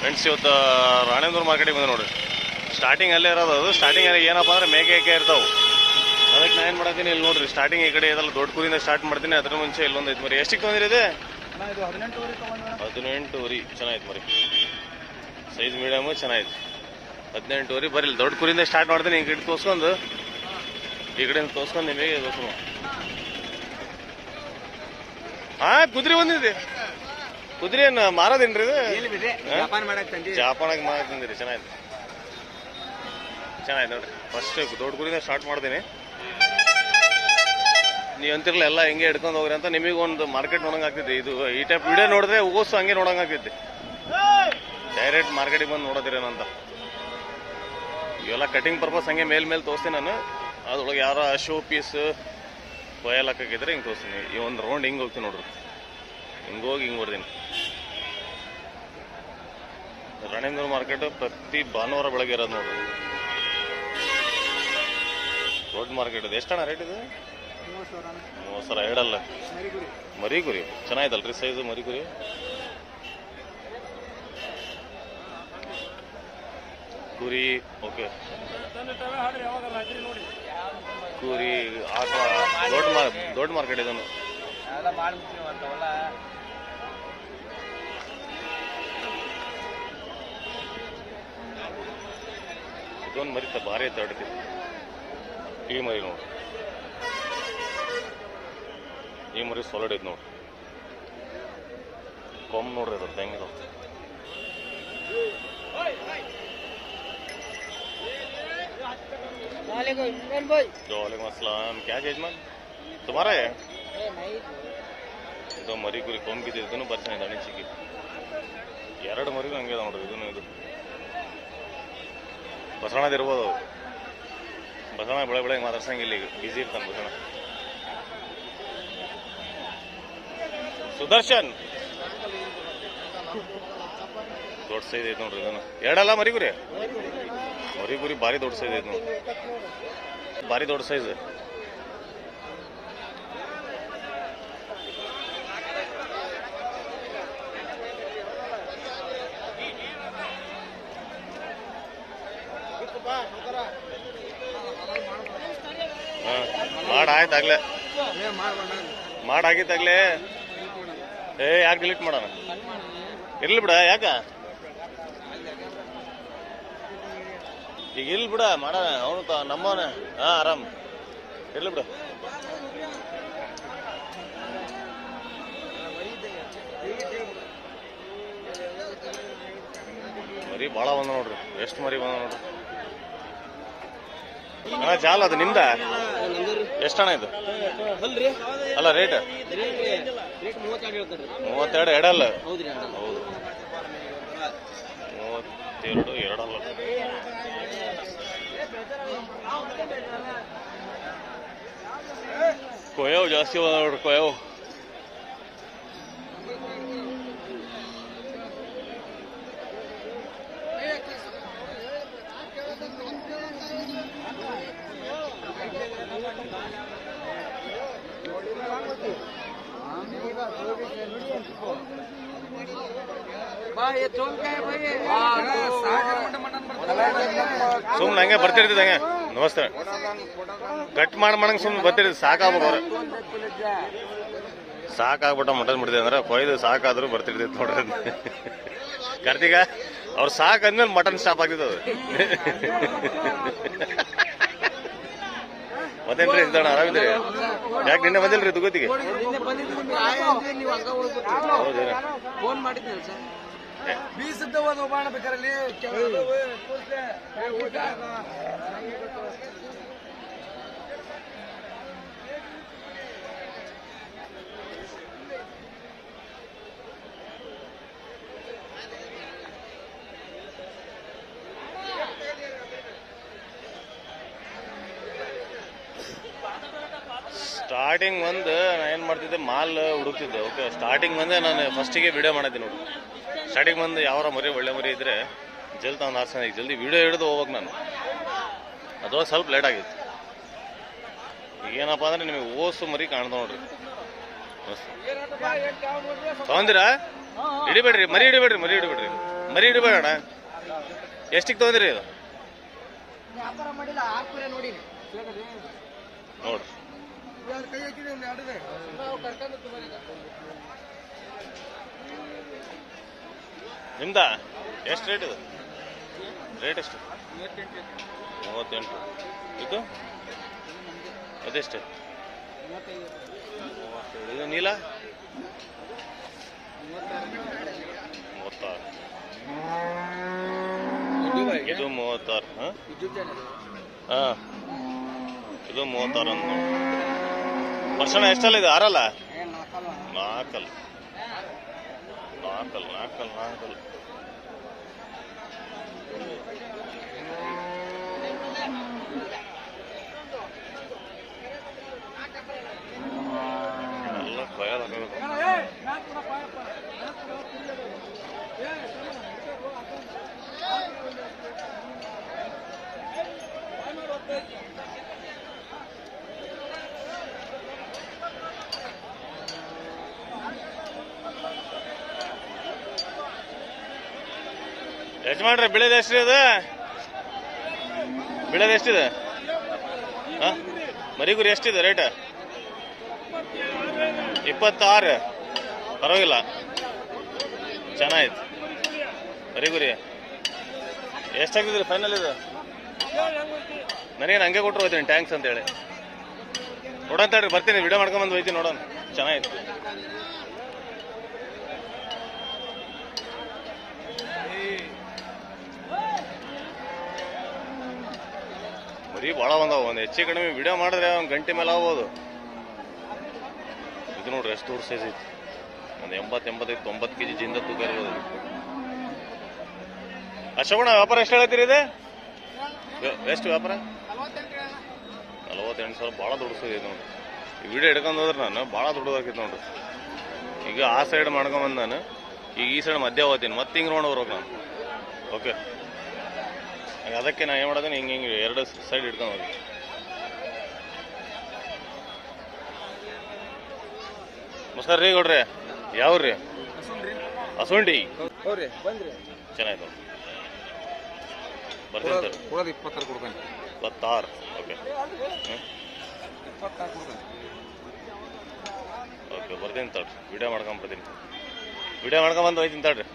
Friends ಇವತ್ತು ರಾಣೇಂದ್ರ ಮಾರ್ಕೆಟಿಗೆ ಬಂದೆ ನೋಡಿ ಸ್ಟಾರ್ಟಿಂಗ್ ಅಲ್ಲೇ ಇರೋದು ಅದು. ಸ್ಟಾರ್ಟಿಂಗ್ ಅಲ್ಲಿ ಏನಪ್ಪ ಅಂದ್ರೆ ಮೇಕೆ ಏಕೆ ಇರ್ತಾವೆ. ಅದಕ್ಕೆ ನಾನು ಏನು ಮಾಡ್ತೀನಿ ಇಲ್ಲಿ ನೋಡ್ರಿ. ಸ್ಟಾರ್ಟಿಂಗ್ ಈ ಕಡೆ ಇದೆಲ್ಲ ದೊಡ್ಡ ಕುರಿಯಿಂದ ಸ್ಟಾರ್ಟ್ ಮಾಡ್ತೀನಿ. ಅದ್ರ ಮುಂಚೆ ಇಲ್ಲೊಂದು ಐತೆ ಮರಿ. ಎಷ್ಟಕ್ಕೆ ಬಂದಿರಿ ಇದೆ? ಇದು ಹದಿನೆಂಟುವರೆ ಚೆನ್ನಾಗಿತ್ತು ಮರಿ. ಸೈಜ್ ಮೀಡಿಯಮು ಚೆನ್ನಾಗಿತ್ತು ಹದಿನೆಂಟು ವರಿ. ಬರೀ ದೊಡ್ಡ ಕುರಿಯಿಂದ ಸ್ಟಾರ್ಟ್ ಮಾಡ್ತೀನಿ. ಈ ಕಡೆ ತೋರಿಸ್ಕೊಂಡು. ಈ ಕಡೆಯಿಂದ ತೋರಿಸ್ಕೊಂಡು ನಿಮಗೆ ತೋರಿಸ್ಕೊಂಡು. ಹಾ ಕುದುರೆ ಬಂದಿದೆ. ಕುದುರೆ ಏನು ಮಾರೋದೇನ್ರಿ ಇದು? ವ್ಯಾಪಾರ ಮಾಡಕ್ ತಂದಿ ಜಾಪಾನಾಗ ತಂದಿರಿ ಚೆನ್ನಾಗಿದೆ. ಚೆನ್ನಾಗಿದೆ ನೋಡ್ರಿ. ಫಸ್ಟ್ ದೊಡ್ಡ ಗುರಿನ ಸ್ಟಾರ್ಟ್ ಮಾಡ್ತೀನಿ. ನೀವು ಅಂತಿರಲ್ಲ ಎಲ್ಲ ಹೆಂಗೆ ಹಿಡ್ಕೊಂಡು ಹೋಗ್ರಿ ಅಂತ ನಿಮಗೆ ಒಂದು ಮಾರ್ಕೆಟ್ ನೋಡಂಗೆ ಆಗ್ತೈತಿ ಇದು ಈ ಟೈಪ್ ವಿಡಿಯೋ ನೋಡಿದ್ರೆ ಓಸು ಹಂಗೆ ನೋಡಂಗೆ ಆಗ್ತೈತಿ ಡೈರೆಕ್ಟ್ ಮಾರ್ಕೆಟಿಗೆ ಬಂದು ನೋಡೋದಿರೇನಂತ ಇವೆಲ್ಲ ಕಟಿಂಗ್ ಪರ್ಪಸ್ ಹಂಗೆ ಮೇಲ್ ಮೇಲೆ ತೋರಿಸ್ತೀನಿ ನಾನು. ಅದ್ರೊಳಗೆ ಯಾರೋ ಶೋ ಪೀಸ್ ಕೊಯಲ್ ಹಾಕಿದ್ರೆ ಹಿಂಗೆ ತೋರಿಸ್ತೀನಿ. ಈ ಒಂದು ರೌಂಡ್ ಹಿಂಗೆ ಹೋಗ್ತೀನಿ ನೋಡ್ರಿ. ಹಿಂಗೆ ಹೋಗಿ ಬರ್ತೀನಿ. ರಣೇಂದ್ರ ಮಾರ್ಕೆಟ್ ಪ್ರತಿ ಭಾನುವಾರ ಬೆಳಗ್ಗೆ ಇರೋದು ನೋಡ್ರಿ ದೊಡ್ಡ ಮಾರ್ಕೆಟ್ ಇದೆ. ಎಷ್ಟಣ್ಣ ರೇಟ್ ಇದು? ಮೂವತ್ತು ಸಾವಿರ ಎರಡಲ್ಲ. ಮರಿ ಕುರಿ ಚೆನ್ನಾಗಿದಲ್ರಿ ಸೈಜು ಮರಿ ಕುರಿ ಕುರಿ ಓಕೆ ಕುರಿ ಆಟ ದೊಡ್ಡ ಮಾರ್ ದೊಡ್ಡ ಮಾರ್ಕೆಟ್ ಇದನ್ನು ಇದೊಂದು ಮರಿ ತ- ಭಾರಿ ಐತೆ ಅಡ್ತಿ ಈ ಮರಿ ನೋಡಿ ಈ ಮರಿ ಸಾಲಿಡ್ ಐತೆ ನೋಡಿ ಕೊಮ್ ನೋಡ್ರಿ ಅದು ಹೆಂಗಿದ वालेकुम इमरान भाई वालेकुम अस्सलाम क्या जजमान तुम्हारा है नहीं ಇದು ಮರಿ ಕುರಿ ಕೊಂಬಿದ್ದು ಇದನ್ನು ಬರ್ತಾನೆ ಇದೆ ಅಣಿಚಿಗೆ ಎರಡು ಮರಿಗೂ ಹಂಗೆ ಅದ ನೋಡ್ರಿ ಇದನ್ನು ಇದು ಬಸವಣ್ಣದ ಇರ್ಬೋದು. ಬಸವಣ್ಣ ಬೆಳೆ ಬೆಳಗ್ಗೆ ಮಾತಾಡ್ಸಂಗಿಲ್ಲ ಈಗ ಬಿಸಿ ಇರ್ತಾನೆ ಬಸವಣ್ಣ. ಸುದರ್ಶನ್. ದೊಡ್ಡ ಸೈಜ್ ಐತೆ ನೋಡ್ರಿ ಇದನ್ನು. ಎರಡಲ್ಲ ಮರಿ ಗುರಿ ಮರಿ ಗುರಿ ಭಾರಿ ದೊಡ್ಡ ಸೈಜ್ ಐತೆ ನೋಡ್ರಿ. ಭಾರಿ ದೊಡ್ಡ ಸೈಜ್ ಹಾಂ ಮಾಡಿ ಆಯ್ತಾಗ್ಲೇ. ಮಾಡಾಗಿತ್ತಾಗ್ಲೇ ಏ ಯಾಕೆ ಡಿಲೀಟ್ ಮಾಡೋಣ? ಇರ್ಲಿ ಬಿಡ ಯಾಕ? ಈಗ ಇರ್ಲಿ ಬಿಡ ಮಾಡೋಣ ಅವನು ನಮ್ಮವನ. ಹಾ ಆರಾಮ್. ಇರ್ಲಿ ಬಿಡ. ಮರಿ ಭಾಳ ಬಂದ ನೋಡ್ರಿ ಎಷ್ಟು ಮರಿ ಬಂದ ನೋಡ್ರಿ. ಹಾ ಜಾಲ ಅದು ನಿಮ್ದ? ಎಷ್ಟಣ ಇದು? ಅಲ್ಲ ರೇಟ್ ಮೂವತ್ತೆರಡು ಎರಡಲ್ಲ? ಹೌದು ಮೂವತ್ತೆರಡು ಎರಡಲ್ಲ. ಕೊಯ್ಯವು ಜಾಸ್ತಿ ಬಂದ ನೋಡ್ರಿ ಕೊಯವ್ ಸುಮ್ಮನೆ ಹಂಗೆ ಬರ್ತಿರ್ತದೆ ಹಂಗೆ ನಮಸ್ತೆ ಕಟ್ ಮಾಡಿ ಮಾಡಂಗೆ ಸುಮ್ಮನೆ ಬರ್ತಿರ್ತಿದ್ ಸಾಕಾಗ್ಬೇಕು ಅವ್ರೆ ಸಾಕಾಗ್ಬಿಟ್ಟ ಮಟನ್ ಬಿಡ್ತಿದೆ ಅಂದ್ರೆ ಕೊಯ್ದು ಸಾಕಾದ್ರೂ ಬರ್ತಿರ್ತೈತೆ ನೋಡ್ರಿ ಕಾರ್ತಿಕ ಅವ್ರು ಸಾಕ್ ಅಂದ್ಮೇಲೆ ಮಟನ್ ಸ್ಟಾಪ್ ಆಗ್ತಿತ್ತು ಅದು ಮತ್ತೇನ್ರಿ ಇದ್ದಾಣ ಆರಾಮಿದ್ರಿ ಯಾಕೆ ನಿನ್ನೆ ಬಂದಿಲ್ರಿ ತುಗೋತಿಗೆ ನಿನ್ನೆ ಬಂದಿದ್ದು ನಿಮ್ಗೆ ಆಯ ಅಂದ್ರೆ ನೀವು ಹಂಗ ಹೋಗ್ಬಿಟ್ಟು ಹೌದೇನ ಫೋನ್ ಮಾಡಿದ್ನಲ್ಲ ಸರ್ ಬೀಸದ್ದವ ಬಾಣ ಬೇಕಾರಲ್ಲಿ ಸ್ಟಾರ್ಟಿಂಗ್ ಒಂದು ಏನು ಮಾಡ್ತಿದ್ದೆ, ಮಾಲ್ ಹುಡುಕ್ತಿದ್ದೆ. ಓಕೆ ಸ್ಟಾರ್ಟಿಂಗ್ ಬಂದೆ ನಾನು ಫಸ್ಟಿಗೆ ವಿಡಿಯೋ ಮಾಡಿದ್ದೆ ನೋಡಿ. ಸ್ಟಾರ್ಟಿಂಗ್ ಬಂದು ಯಾವಾರ ಮರಿ, ಒಳ್ಳೆ ಮರಿ ಇದ್ರೆ ಜಲ್ದಿ ನಾನು ಹಾಸನ ಜಲ್ದಿ ವಿಡಿಯೋ ಹಿಡಿದು ಹೋಗ್ಬೇಕು ನಾನು. ಅದ್ರೊಳಗೆ ಸ್ವಲ್ಪ ಲೇಟ್ ಆಗಿತ್ತು. ಏನಪ್ಪ ಅಂದ್ರೆ ನಿಮಗೆ ಓಸು ಮರಿ ಕಾಣ್ದು ನೋಡ್ರಿ. ತೊಗೊಂದಿರಾ? ಹಿಡಿಬೇಡ್ರಿ, ಮರಿ ಹಿಡಿಬೇಡ್ರಿ ಮರಿ ಹಿಡಿಬೇಡ್ರಿ. ಮರಿ ಇಡಬೇಡ ಎಷ್ಟಿಗೆ ತೊಗೊಂದಿರಿ ಇದು? ವ್ಯಾಪಾರ ನೋಡಿ ಕೈ ಹಾಕಿದೆ ಒಂದು ನಿಮ್ದ? ಎಷ್ಟು ರೇಟ್ ಇದು? ರೇಟ್ ಎಷ್ಟು? ಮೂವತ್ತೆಂಟು. ಇದು? ಅದೆಷ್ಟು? ಇದು ನೀಲ? ಮೂವತ್ತಾರು. ಇದು ಮೂವತ್ತಾರು. ಹಾಂ? ಹಾಂ. ಇದು ಮೂವತ್ತಾರು ಅಂತ. ವರ್ಷಣ ಎಷ್ಟಲ್ಲ ಇದು ಆರಲ್ಲ ನಾಲ್ಕಲ್ಲ ನಾಲ್ಕಲ್ಲ ನಾಲ್ಕಲ್ಲ ನಾಲ್ಕಲ್ಲ ಎಲ್ಲ ಕೊಯ್ಯೋದು ಯಜಮಾನ್ರೆ, ಬೆಳೆದ ಎಷ್ಟ್ರಿ ಅದ ಬೆಳೆದ ಎಷ್ಟಿದೆ? ಹಾಂ? ಮರಿಗುರಿ ಎಷ್ಟಿದೆ ರೇಟ್ ಇಪ್ಪತ್ತಾರು. ಪರವಾಗಿಲ್ಲ. ಚೆನ್ನಾಯ್ತು ಮರಿಗುರಿ. ಎಷ್ಟಾಗಿದ್ರಿ ಫೈನಲ್ ಇದು? ನನಗೇನು ಹಂಗೆ ಕೊಟ್ಟರು ಹೋಯ್ತೀನಿ ಟ್ಯಾಂಕ್ಸ್ ಅಂತೇಳಿ. ನೋಡೋಣ ತಡ್ರಿ, ಬರ್ತೀನಿ ವಿಡಿಯೋ ಮಾಡ್ಕೊಂಬಂದು ಹೋಯ್ತೀನಿ ನೋಡೋಣ. ಚೆನ್ನಾಗಿತ್ತು ಬರೀ ಭಾಳ ಬಂದಾವ ಒಂದು ಹೆಚ್ಚು ಕಡಿಮೆ ವಿಡಿಯೋ ಮಾಡಿದ್ರೆ ಒಂದು ಗಂಟೆ ಮೇಲೆ ಆಗ್ಬೋದು. ಇದು ನೋಡ್ರಿ ಎಷ್ಟು ದೂರ ಸೈಜ್ ಐತಿ. ಒಂದು ಎಂಬತ್ತು, ಎಂಬತ್ತೈದು, ತೊಂಬತ್ತು ಕೆ ಜಿ ಜಿಂದ ತೂಕ ಇರ್ಬೋದು ವ್ಯಾಪಾರ ಎಷ್ಟು ಹೇಳತ್ತೀರಿ ಇದೆ? ಎಷ್ಟು ವ್ಯಾಪಾರ? ನಲವತ್ತೆಂಟು ಸಾವಿರ ಭಾಳ ದೊಡ್ಡ ಸೈಜ್ ಐತೆ ನೋಡ್ರಿ. ಈ ವಿಡಿಯೋ ಹಿಡ್ಕೊಂಡು ಹೋದ್ರೆ ನಾನು ಭಾಳ ದೊಡ್ಡದಾಕೈತೆ ನೋಡ್ರಿ. ಈಗ ಆ ಸೈಡ್ ಮಾಡ್ಕೊಂಬಂದು ನಾನು. ಈಗ ಈ ಸೈಡ್ ಮಧ್ಯ ಹೋಗ್ತೀನಿ. ಮತ್ತೆ ಹಿಂಗೆ ನೋಡೋರು ನಾನು. ಓಕೆ ಅದಕ್ಕೆ ನಾ ಏನು ಮಾಡೋದೇನೆ ಹಿಂಗೆ ಹಿಂಗೆ ಎರಡು ಸೈಡ್ ಹಿಡ್ಕೊಂಡು ಹೋಗಿ. ನಮಸ್ಕಾರ ರೀ ಕೊಡ್ರಿ ಯಾವ್ರಿ ಹಸುಂಡಿ. ಚೆನ್ನಾಯ್ತು ಬರ್ತೀನಿ ಸರ್ ಇಪ್ಪತ್ತಾರು ಓಕೆ. ಓಕೆ ಬರ್ತೀನಿ ತಡ್ರಿ ವಿಡಿಯೋ ಮಾಡ್ಕೊಂಬರ್ತೀನಿ ವಿಡಿಯೋ ಮಾಡ್ಕೊಂಬಂದು ಹೋಯ್ತೀನಿ ತಡ್ರಿ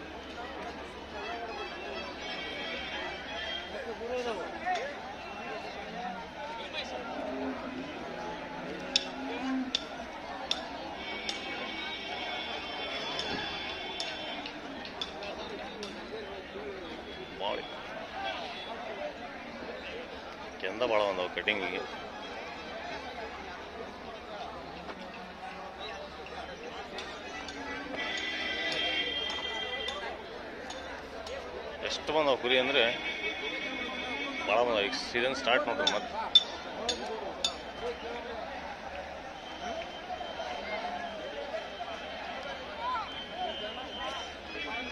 ಕೆಂದ ಭಾಳ ಬಂದವು ಕಟಿಂಗಿಗೆ ಎಷ್ಟು ಬಂದವು ಕುರಿ ಅಂದರೆ ಭಾಳ ಬಂದ ಸೀಸನ್ ಸ್ಟಾರ್ಟ್ ನೋಡ್ರಿ ಮತ್ತೆ.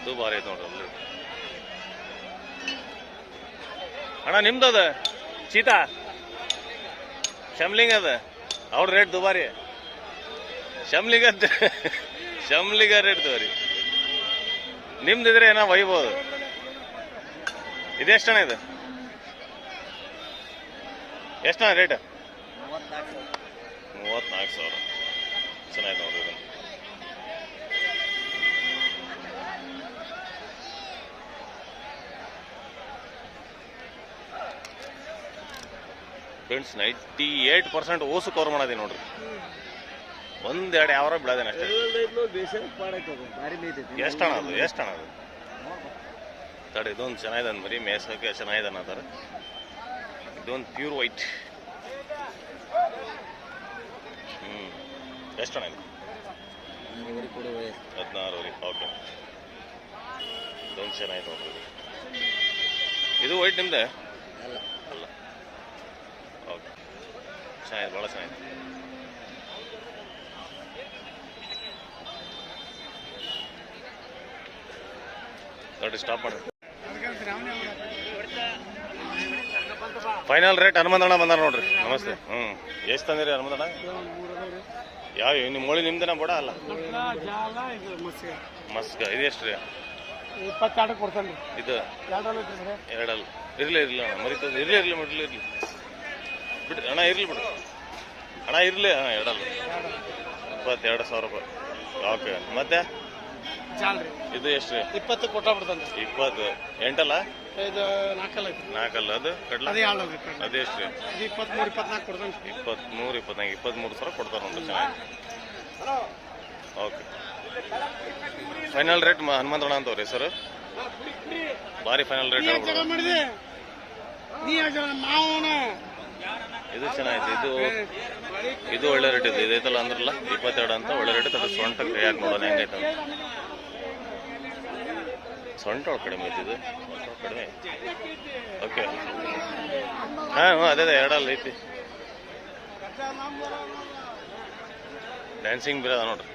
ಇದು ಭಾರಿ ಐತೆ ನೋಡ್ರಿ ಅಲ್ಲಿ. ಅಣ್ಣ, ನಿಮ್ದು ಚೀತಾ. ಶಮ್ಲಿಂಗ್ ಅದ. ಅವ್ರ ರೇಟ್ ದುಬಾರಿ. ಶಮ್ಲಿಂಗ ಅಂತ ಶಮ್ಲಿಂಗ ರೇಟ್ ದುಬಾರಿ. ನಿಮ್ದಿದ್ರೆ ಏನೋ ಒಯ್ಬೋದು. ಇದೆಷ್ಟಣ ಇದು? ಎಷ್ಟಣ ರೇಟ್ ಮೂವತ್ನಾಲ್ಕು ಸಾವಿರ. ಚೆನ್ನಾಗಿ ನೋಡ್ರಿ ಫ್ರೆಂಡ್ಸ್ ನೈಂಟಿ ಏಟ್ ಪರ್ಸೆಂಟ್ ಓಸು ಕವರ್ ಮಾಡಿದೆ ನೋಡ್ರಿ. ಒಂದೆರಡು ಯಾವಾರ ಬಿಡೋದೇನೆ ಅಷ್ಟೇ. ಎಷ್ಟು ಹಣ ಅದು ಅದು ಹಣ ಅದು? ತಡ, ಇದೊಂದು ಚೆನ್ನಾಗಿದೆ ಬರೀ, ಮೇಸಕ್ಕೆ ಚೆನ್ನಾಗಿದೆ ಅನ್ನತಾರೆ ಇದೊಂದು ಪ್ಯೂರ್ ವೈಟ್ ಹ್ಞೂ ಎಷ್ಟು ಹಣ ಇದು? ಹದಿನಾರು ಓಕೆ ಇದೊಂದು ಚೆನ್ನಾಗಿದೆ ನೋಡ್ರಿ. ಇದು. ವೈಟ್ ನಿಮ್ದೆ? ಅಲ್ಲ. ಓಕೆ. ಚೆನ್ನಾಗಿದೆ ಭಾಳ ಚೆನ್ನಾಗಿದೆ. ನೋಡಿ ಸ್ಟಾಪ್ ಮಾಡಿ. ಫೈನಲ್ ರೇಟ್ ಹನುಮಂತಣ್ಣ ಬಂದಾರ ನೋಡ್ರಿ. ನಮಸ್ತೆ. ಹ್ಞೂ ಎಷ್ಟು ತಂದಿರಿ ಹನುಮಂತಣ್ಣ? ಯಾವ ನಿಮ್ಮ ಮೋಳಿ ನಿಮ್ದೇನ ಬಡ ಅಲ್ಲ? ಮಸ್ಕ. ಇದು ಎಷ್ಟು ರೀ? ಇಪ್ಪತ್ತೆರಡು ಕೊಡ್ತಾನೆ ಇದು? ಎರಡಲ್ಲ ಇರ್ಲಿ ಇರಲಿ ಮರಿತ ಇರಲಿ ಇರ್ಲಿ ಇರ್ಲಿ ಇರ್ಲಿ. ಬಿಡ್ರಿ ಅಣ್ಣ ಇರ್ಲಿ ಬಿಡು. ಅಣ್ಣ ಇರ್ಲಿ ಹಾಂ ಎರಡಲ್ಲ. ಇಪ್ಪತ್ತೆರಡು ಸಾವಿರ ರೂಪಾಯಿ. ಓಕೆ ಮತ್ತೆ? ಇದು ಎಷ್ಟು? ರೀ ಇಪ್ಪತ್ತು ಕೊಟ್ಟ ಬಿಡ್ತಾನೆ ಇಪ್ಪತ್ತು. ಎಂಟಲ್ಲ? ಇದು ನಾಲ್ಕಲ್ಲ ನಾಲ್ಕಲ್ಲ ಅದು ಕಡ್ಲ? ಅದೇ ಎಷ್ಟು? ರೀ ಇಪ್ಪತ್ತ್ಮೂರು ಇಪ್ಪತ್ನಾಲ್ಕು ಕೊಡ್ತಾನೆ ಇಪ್ಪತ್ತ್ಮೂರು ಇಪ್ಪತ್ನಾಲ್ಕು ಇಪ್ಪತ್ತ್ಮೂರು ಸಾವಿರ ಕೊಡ್ತಾರೆ ನೋಡಿ ಚೆನ್ನಾಗಿ. ಓಕೆ. ಫೈನಲ್ ರೇಟ್ ಹನುಮಂತಣ್ಣ ಅಂತವ್ರಿ ಸರ್ ಭಾರಿ ಫೈನಲ್ ರೇಟ್ ಮಾಡಿದೆ? ನೀ ಮಾವನ ಇದು ಚೆನ್ನಾಗಿದೆ. ಇದು ಇದು ಒಳ್ಳೆ ರೇಟ್ ಇದೆ. ಇದೈತಲ್ಲ ಅಂದ್ರಲ್ಲ, ಇಪ್ಪತ್ತೆರಡು ಅಂತ ಒಳ್ಳೆ ರೇಟ್ ಅದು ಸೊಂಟ ಯಾಕೆ ನೋಡೋಣ, ಹೆಂಗೈತೆ ಅಂತ. ಸೊಂಟ ಒಳಗೆ ಕಡಿಮೆ ಐತಿ ಇದು. ಕಡಿಮೆ. ಓಕೆ ಹಾಂ ಹ್ಞೂ ಅದೇ ಎರಡಲ್ಲ ಐತಿ. ಡ್ಯಾನ್ಸಿಂಗ್ ಬೀರದ ನೋಡ್ರಿ.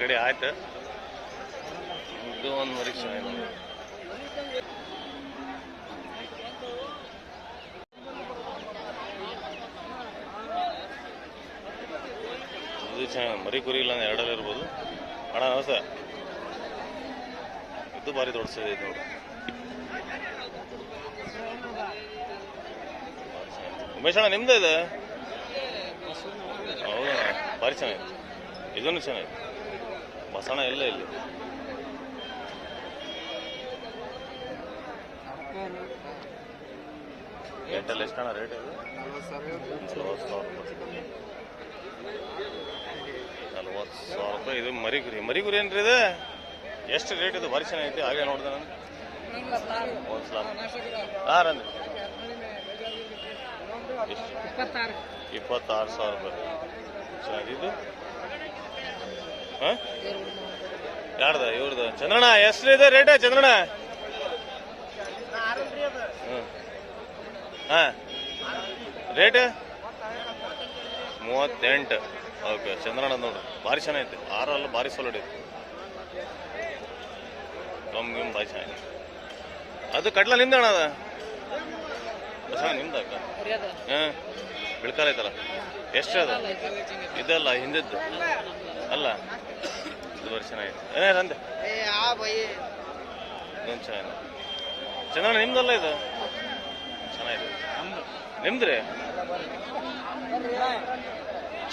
ಕಡೆ ಆಯ್ತು. ಇದು ಒಂದು ಚೆನ್ನಾಗಿದೆ ಇದು ಚೆನ್ನಾಗಿ ಮರಿ ಕುರಿ ಇಲ್ಲ ಅಂದ್ರೆ ಎರಡಲ್ಲಿ ಇರ್ಬೋದು. ಅಣ್ಣ, ನಮಸ್ತೆ. ಇದು ಭಾರಿ ದೊಡ್ಡ ಇದು ನೋಡಿ. ಉಮೇಶ್ ಅಣ್ಣ, ನಿಮ್ದು ಇದು? ಹೌದಾ? ಭಾರಿ ಚೆನ್ನಾಗಿದೆ. ಇದನ್ನು ಚೆನ್ನಾಗಿದೆ. ಬಸಣ ಎಲ್ಲ ಇಲ್ಲಿ. ರೇಟಲ್ಲಿ ಅಣ್ಣ ರೇಟ್ ಇದು? ನಲವತ್ತು ಸಾವಿರ ರೂಪಾಯಿ ನಲವತ್ತು ಸಾವಿರ ರೂಪಾಯಿ ಇದು ಮರಿಗುರಿ. ಮರಿಗುರಿ ಮರಿ ಗುರಿ ಏನ್ರಿ ಇದು? ಎಷ್ಟು ರೇಟ್ ಇದು? ಭಾರಿ ಚೆನ್ನಾಗೈತಿ. ಹಾಗೆ ನೋಡಿದೆ ನಾನು. ಒಂದು ಸಲ ಹಾಂ ಎಷ್ಟು ಇಪ್ಪತ್ತಾರು. ಸಾವಿರ ರೂಪಾಯಿ. ಚೆನ್ನಾಗಿದೆ. ಇದು? ಹಾಂ ಯಾರ್ದ? ಇವ್ರದ. ಚಂದ್ರಣ್ಣ ಇದೆ ರೇಟ್ ಚಂದ್ರಣ್ಣ? ಹಾಂ. ರೇಟ್ ಮೂವತ್ತೆಂಟು. ಓಕೆ ಚಂದ್ರಣ್ಣ ನೋಡ್ರಿ ಭಾರಿ ಚೆನ್ನಾಗೈತೆ. ಆರಲ್ಲ ಭಾರಿ ಸೊಲಡ್ ಐತೆ. ಕಮ್ಮಿ ಗಿಮ್ ಭಾರಿ ಚೆನ್ನಾಗಿ ಅದು ಕಡ್ಲ ನಿಮ್ದು ಅಣ್ಣ ಅದ? ನಿಮ್ದು ಅಕ್ಕ? ಹಾಂ. ಬಿಳ್ಕಾಲ ಐತಲ್ಲ? ಎಷ್ಟು ಅದ? ಇದಲ್ಲ ಹಿಂದಿದ್ದು? ಅಲ್ಲ. ಇದು ವರ್ಷ ಚೆನ್ನಾಗಿದೆ ಏ ಅಂದೆ ಇದೊಂದು ಚೆನ್ನಾಗಿದೆ. ಚಂದ್ರಣ್ಣ ನಿಮ್ದಲ್ಲ ಇದು? ಚೆನ್ನಾಗಿದೆ. ನಿಮ್ದ್ರಿ?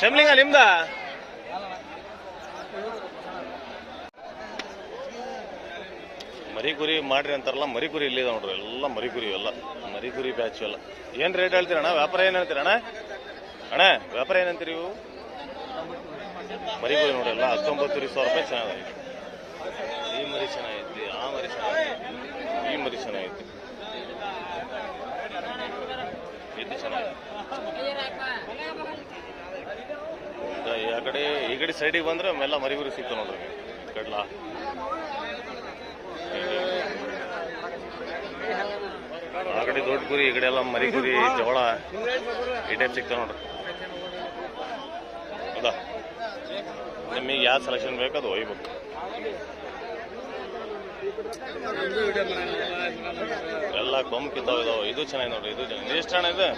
ಶಮ್ಲಿಂಗ ನಿಮ್ದ? ಮರಿ ಕುರಿ ಮಾಡ್ರಿ ಅಂತಾರಲ್ಲ ಮರಿ ಕುರಿ ಇಲ್ಲಿದೆ ನೋಡ್ರಿ ಎಲ್ಲ ಮರಿ ಕುರಿ ಎಲ್ಲ. ಮರಿ ಕುರಿ ಬ್ಯಾಚು ಎಲ್ಲ. ಏನ್ ರೇಟ್ ಹೇಳ್ತೀರಣ್ಣ? ವ್ಯಾಪಾರ ಏನ್ ಹೇಳ್ತೀರಣ್ಣ? ಅಣ್ಣ ವ್ಯಾಪಾರ ಏನಂತೀರಿ ಇವು? ಮರಿ ನೋಡಲ್ಲ ಎಲ್ಲ ಹತ್ತೊಂಬತ್ತು ಸಾವಿರ ರೂಪಾಯಿ ಚೆನ್ನಾಗೈತೆ. ಈ ಮರಿ ಚೆನ್ನಾಗೈತಿ, ಆ ಮರಿ ಚೆನ್ನಾಗೈತಿ, ಈ ಮರಿ ಚೆನ್ನಾಗೈತಿ. ಎದ್ದು ಈ ಆ ಕಡೆ, ಈ ಕಡೆ ಸೈಡಿಗೆ ಬಂದ್ರೆ ಮೆಲ್ಲ ಮರಿಗುರು ಸಿಗ್ತು ನೋಡ್ರಿ. ಕಡ್ಲ. ಆ ಕಡೆ ದೊಡ್ಡ ಗುರಿ, ಈ ಕಡೆ ಎಲ್ಲ ಮರಿಗುರಿ, ಜೋಳ, ಈ ಟೈಪ್ ಸಿಗ್ತಾವ ನೋಡ್ರಿ ಹೌದಾ ನಿಮಗೆ ಯಾವ ಸೆಲೆಕ್ಷನ್ ಬೇಕು ಅದು ಒಯ್ಬೇಕು. ಎಲ್ಲ ಕೊಂಬ್ ಕಿತ್ತಾವ ಇದಾವೆ. ಇದು ಚೆನ್ನಾಗಿ ನೋಡ್ರಿ ಇದು ಚೆನ್ನಾಗಿ ಇದು ಎಷ್ಟು ಹಣ ಇದೆ?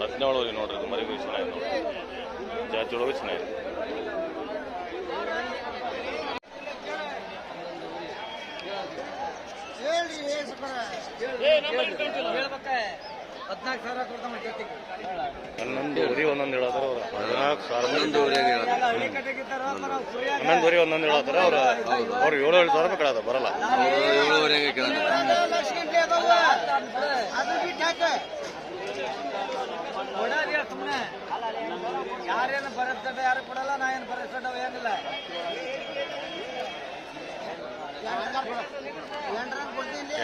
ಹದಿನೇಳು ರೀ ನೋಡ್ರಿ. ಇದು. ಚೆನ್ನಾಗಿ ಚೆನ್ನಾಗಿದೆ ನೋಡ್ರಿ ಜಾತಿ ಒಳಗೂ ಚೆನ್ನಾಗಿದೆ ಹದಿನಾಲ್ಕು ಸಾವಿರ ಹನ್ನೊಂದುವರೆ ಒಂದೊಂದು ಹೇಳತ್ತಾರ ಅವ್ರು. ಹದಿನಾಲ್ಕು ಸಾವಿರ. ಹನ್ನೊಂದುವರೆ ಒಂದೊಂದು ಹೇಳತ್ತಾರ ಅವ್ರು ಅವ್ರು ಏಳು ಏಳು ಸಾವಿರ ರೂಪಾಯಿ ಬರಲ್ಲ ಸುಮ್ಮನೆ ಯಾರೇನು ಬರಸ್ತಡ ಯಾರು ಕೊಡಲ್ಲ ನಾ ಏನು ಬರಸ್ತಡ ಏನಿಲ್ಲ.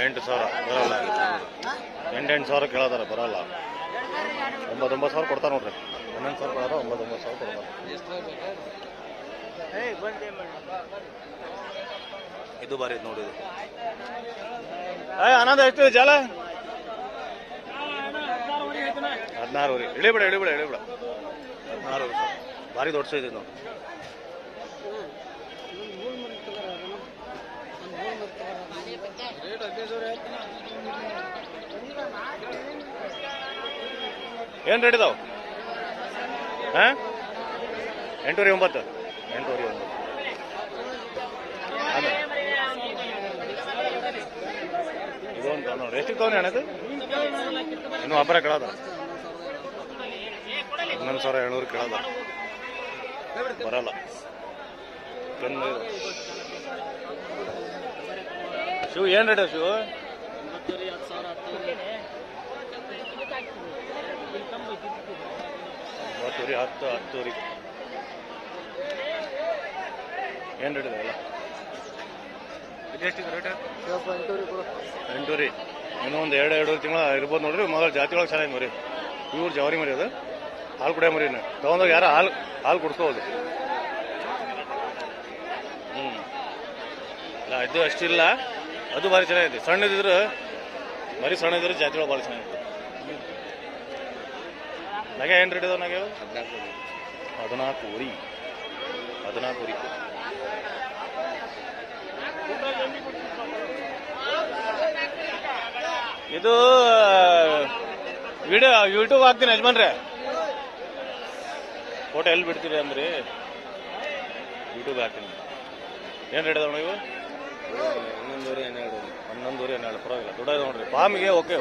ಎಂಟು ಸಾವಿರ ಬರಲ್ಲ. ಎಂಟೆಂಟು ಎಂಟು ಸಾವಿರ ಕೇಳೋದಾರ ಬರಲ್ಲ. ಒಂಬತ್ತೊಂಬತ್ತು ಸಾವಿರ ಕೊಡ್ತಾರೆ ನೋಡ್ರಿ. ಹನ್ನೊಂದು ಸಾವಿರ ಕೊಡೋದ ಒಂಬತ್ತೊಂಬತ್ತು ಸಾವಿರ ಕೊಡ್ತಾರೆ ಇದು ಬಾರಿ ಐತೆ ನೋಡಿ ಆನಂದ ಎಷ್ಟು ಜಾಲ? ಹದಿನಾರು ಇಳಿಬಿಡ ಇಳಿಬಿಡ ಇಳಿಬಿಡ ಹದಿನಾರು ಭಾರಿ ದೊಡ್ಡ ಸೈಜ್ ಇದು. ನೋಡಿ ಏನು ರೇಟ್ ಇದಾವೆ? ಹಾಂ? ಎಂಟೂರಿ ಒಂಬತ್ತು. ಎಂಟೂವರೆ ಒಂಬತ್ತು. ಇದೊಂದು ನೋಡಿ. ಎಷ್ಟು ತಗೊಂಡು ಅಣ್ಣದು ಇನ್ನು ಅಬ್ಬರ ಕೇಳೋದ. ಹನ್ನೊಂದು ಸಾವಿರ ಏಳ್ನೂರು ಕೇಳೋದ. ಬರಲ್ಲ. ಶಿವ, ಏನು ರೇಟ್ ಶಿವ? ಒಂಬತ್ತುವರೆ ಹತ್ತು ಹತ್ತೂರಿ ಏನು ಎಲ್ಲ? ಇದೆಷ್ಟಿದೆ ರೇಟ್ ಎಂಟೂರಿ. ಇನ್ನೂ ಒಂದು ಎರಡು ಎರಡು ತಿಂಗಳ ಇರ್ಬೋದು ನೋಡ್ರಿ. ಮೊದಲು ಜಾತಿ ಒಳಗೆ ಚೆನ್ನಾಗಿ ಮರಿ. ಇವ್ರು ಜವಾರಿ ಮರಿ ಅದು. ಹಾಲು ಕುಡಿಯೋ ಮರಿ ತಗೊಂಡೋಗಿ ಯಾರು ಹಾಲು ಹಾಲು ಕುಡ್ಕೋದು ಹ್ಞೂ ಇಲ್ಲ ಇದು ಅಷ್ಟಿಲ್ಲ. ಅದು ಭಾರಿ ಚೆನ್ನಾಗಿದೆ ಸಣ್ಣದಿದ್ರೆ ಮರಿ ಸಣ್ಣದಿದ್ರೆ ಜಾತಿ ಒಳಗೆ ಭಾರಿ ಚೆನ್ನಾಗಿದೆ ನಗೆ ಏನು ರೇಟ್ ಇದಾವೆ ನಗೆ? ಹದಿನಾಲ್ಕು ಊರಿ ಹದಿನಾಲ್ಕು ಉರಿ ಇದು ವಿಡಿಯೋ ಯೂಟ್ಯೂಬ್ ಹಾಕ್ತೀನಿ ಯಜಮಾನ್ರೆ. ಫೋಟೋ ಎಲ್ಲಿ ಬಿಡ್ತೀರಿ ಅಂದ್ರಿ? ಯೂಟ್ಯೂಬ್ ಹಾಕ್ತೀನಿ. ಏನು ರೇಟ್ ಅದಾವ ಇವು ಹನ್ನೊಂದೂರಿ ಹನ್ನೆರಡು ಹನ್ನೊಂದೂರಿ ಹನ್ನೆರಡು. ಪರವಾಗಿಲ್ಲ. ದೊಡ್ಡ ನೋಡ್ರಿ ಫಾರ್ಮಿಗೆ ಓಕೆ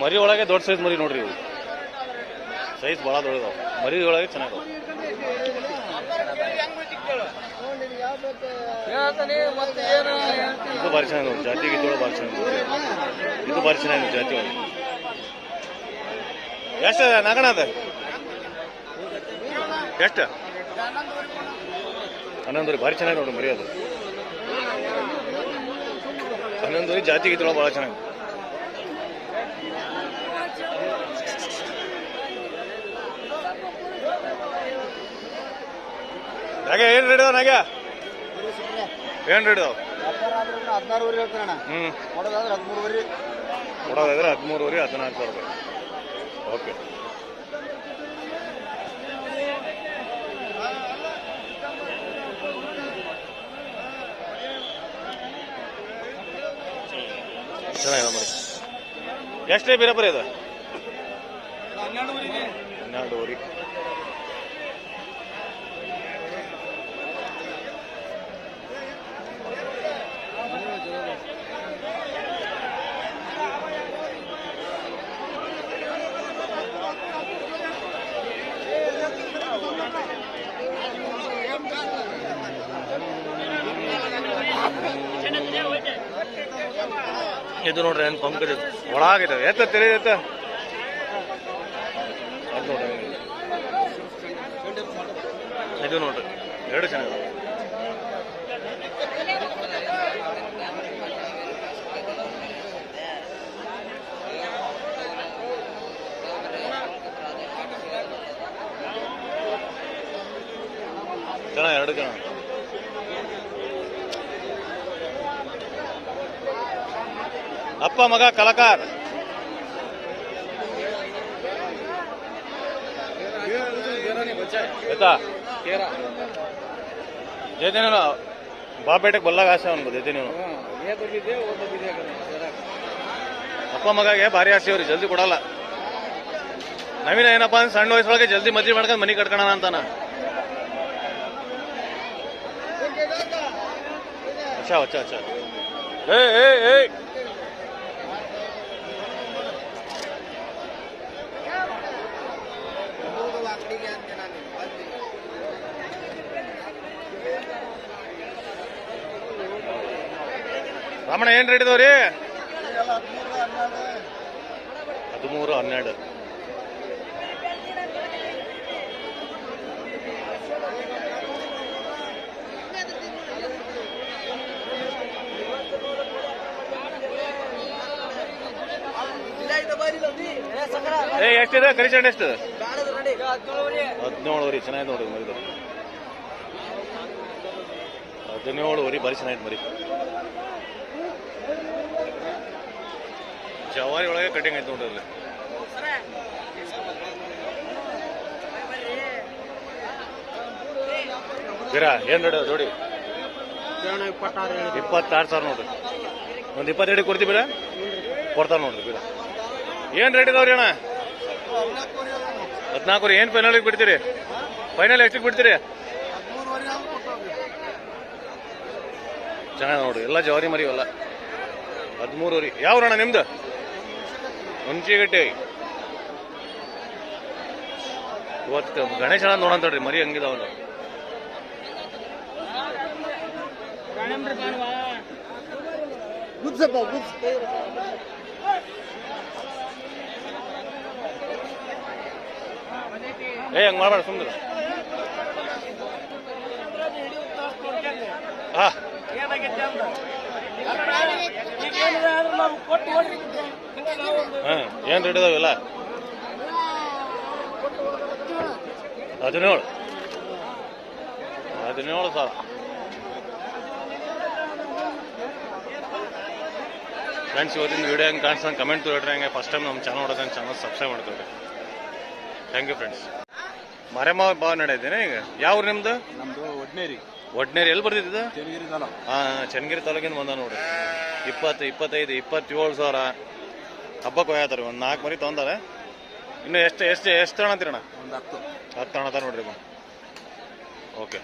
ಮರಿ ಒಳಗೆ ದೊಡ್ಡ ಸೈಜ್ ಮರಿ ನೋಡ್ರಿ ಸೈಜ್ ಭಾಳ ದೊಡ್ಡದಾವ. ಮರಿ ಒಳಗೆ ಚೆನ್ನಾಗವ ಇದು ಭಾರಿ ಚೆನ್ನಾಗಿ ಜಾತಿ ಗೀತೆ ಭಾರಿ ಚೆನ್ನಾಗಿ ಇದು ಭಾರಿ ಚೆನ್ನಾಗಿ ಜಾತಿ ಒಳಗೆ. ಎಷ್ಟು ನಗಣ ಅದ? ಎಷ್ಟು? ಹನ್ನೊಂದು ಭಾರಿ ಚೆನ್ನಾಗಿ ನೋಡಿ ಮರಿ ಅದು. ಹನ್ನೊಂದುವರೆ ಜಾತಿ ಗೀತೆಗಳು ಭಾಳ ಚೆನ್ನಾಗಿ. ನಾಗ ಏನು ರೇಟ್ ನಾಗೆ? ಏನು ರೇಟ್ ಇದಾವೆ? ಹದಿನಾರುವರೆ ಹೇಳ್ತಾನಣ್ಣ ಹ್ಞೂ ಕೊಡೋದಾದ್ರೆ ಹದಿಮೂರುವರೆ. ಕೊಡೋದಾದ್ರೆ ಹದಿಮೂರುವರೆ ಹದಿನಾಲ್ಕು ಸಾವಿರ ರೂಪಾಯಿ ಓಕೆ. ಚೆನ್ನಾಗಿದೆ ಮರಿ ಎಷ್ಟೇ ಬೀರಪ್ಪರಿ ಇದು? ಹನ್ನೆರಡುವರೆ ಇದು ನೋಡ್ರಿ ಏನು ಇದೆ. ಒಳಗಿದೆ ಎತ್ತ ತೆರೆ ಎತ್ತ. ಅದು ನೋಡ್ರಿ. ಇದು ನೋಡ್ರಿ. ಎರಡು ಚೆನ್ನಾಗಿದೆ. ಅಪ್ಪ ಮಗ ಕಲಾಕಾರ. ನೀನು ಬಾಪೇಟೆಗೆ ಬಲ್ಲಾಗ ಆಸೆ ಅನ್ಬೋದು ಜೈತೆ ಅಪ್ಪ ಮಗಗೆ ಭಾರಿ ಆಸೆ ಅವ್ರಿ ಜಲ್ದಿ ಕೊಡಲ್ಲ. ನವೀನ ಏನಪ್ಪ ಅಂದ್ರೆ ಸಣ್ಣ ವಯಸ್ಸೊಳಗೆ ಜಲ್ದಿ ಮದ್ವೆ ಮಾಡ್ಕೊಂಡು ಮನೆ ಕಟ್ಕೊಳ ಅಂತಾನ. ಅಚ್ಚಾ ಅಚ್ಚಾ ಅಚ್ಚಾ. ಏ ಏ ಏ ರಾಮಣ್ಣ ಏನ್ ರೇಟ್ ಇದಾವ್ರಿ ಹದಿಮೂರು ಹನ್ನೆರಡು. ಏ ಎಷ್ಟಿದೆ? ಕರಿಚಂಡ್ ಎಷ್ಟು ಹದಿನೇಳುವರೆ ಚೆನ್ನಾಗಿದೆ ನೋಡಿ ಮರಿ ಹದಿನೇಳುವರೆ ಬರೀ ಚೆನ್ನಾಗಿದೆ ಮರಿ. ಜವಾರಿ ಒಳಗೆ ಕಟಿಂಗ್ ಐತೆ ನೋಡ್ರಿ ಅಲ್ಲಿ. ಏನ್ ನೋಡಿ ಜೋಡಿ? ಇಪ್ಪತ್ತಾರು ಸಾವಿರ ನೋಡ್ರಿ. ಒಂದು ಇಪ್ಪತ್ತೆರಡು ಕೊಡ್ತೀವಿ ಬಿಡ? ಕೊಡ್ತಾರ ನೋಡ್ರಿ, ಬಿಡ. ಏನು ರೇಟ್ ಇದಾವ್ರಿ ಅಣ್ಣ? ಹದಿನಾಲ್ಕು ಏನ್ ಫೈನಲ್ ಬಿಡ್ತೀರಿ? ಫೈನಲ್ ಎಷ್ಟಕ್ಕೆ ಬಿಡ್ತೀರಿ? ಚೆನ್ನಾಗಿ ನೋಡ್ರಿ, ಎಲ್ಲ ಜವಾರಿ ಮರಿ ಅಲ್ಲ. ಹದಿಮೂರು ಯಾವ ಅಣ್ಣ ನಿಮ್ದು? ಹುಂಚಿಗಟ್ಟೆ ಇವತ್ತು ಗಣೇಶ ಅಣ್ಣ ನೋಡಂತಡ್ರಿ ಮರಿ ಹಂಗಿದಾವಲ್ಲ ಏ ಹಂಗ ಮಾಡಬೇಡ ಸುಮ್ಮನೆ ಹಾ. ಹಾಂ ಏನು ರೇಟ್ ಇದಾವೆಲ್ಲ ಹದಿನೇಳು. ಹದಿನೇಳು ಸಾವಿರ ಫ್ರೆಂಡ್ಸ್ ಇವತ್ತಿನ ವಿಡಿಯೋ ಹೆಂಗೆ ಕಾಣಿಸ್ತಂಗೆ ಕಮೆಂಟ್ ಹೇಳ್ರಿ ಹಂಗೆ ಫಸ್ಟ್ ಟೈಮ್ ನಮ್ಮ ಚಾನಲ್ ನೋಡೋದಂಗೆ ಚಾನಲ್ ಸಬ್ಸ್ಕ್ರೈಬ್ ಮಾಡ್ಕೊಳ್ರಿ. ಥ್ಯಾಂಕ್ ಯು ಫ್ರೆಂಡ್ಸ್ ಮರೆಮ ಭಾವ ನಡೆಯಿದ್ದೇನೆ ಈಗ. ಯಾವ ಊರು ನಿಮ್ದು? ನಮ್ದು ಒಡ್ನೇರಿ. ಒಡ್ನೇರಿ ಎಲ್ಲಿ ಬರ್ತಿದ್ದು ಚನ್ನಗಿರಿ ತಾಲೂಕು. ಹಾಂ ಚನ್ನಗಿರಿ ತಾಲೂಕಿನ ಬಂದ ನೋಡ್ರಿ. ಇಪ್ಪತ್ತು ಇಪ್ಪತ್ತೈದು ಇಪ್ಪತ್ತೇಳು ಸಾವಿರ. ಹಬ್ಬಕ್ಕೆ ಹೋಗ್ತಾರೆ ಒಂದು ನಾಲ್ಕು ಮರಿ ತೊಗೊಂತಾರೆ ಇನ್ನು ಎಷ್ಟು ಎಷ್ಟು ಎಷ್ಟು ತಗೊಳತ್ತೀರಣ್ಣ ಒಂದು ಹತ್ತು. ಹತ್ತು ತಗೊಳತ್ತಾರ ನೋಡ್ರಿ ಓಕೆ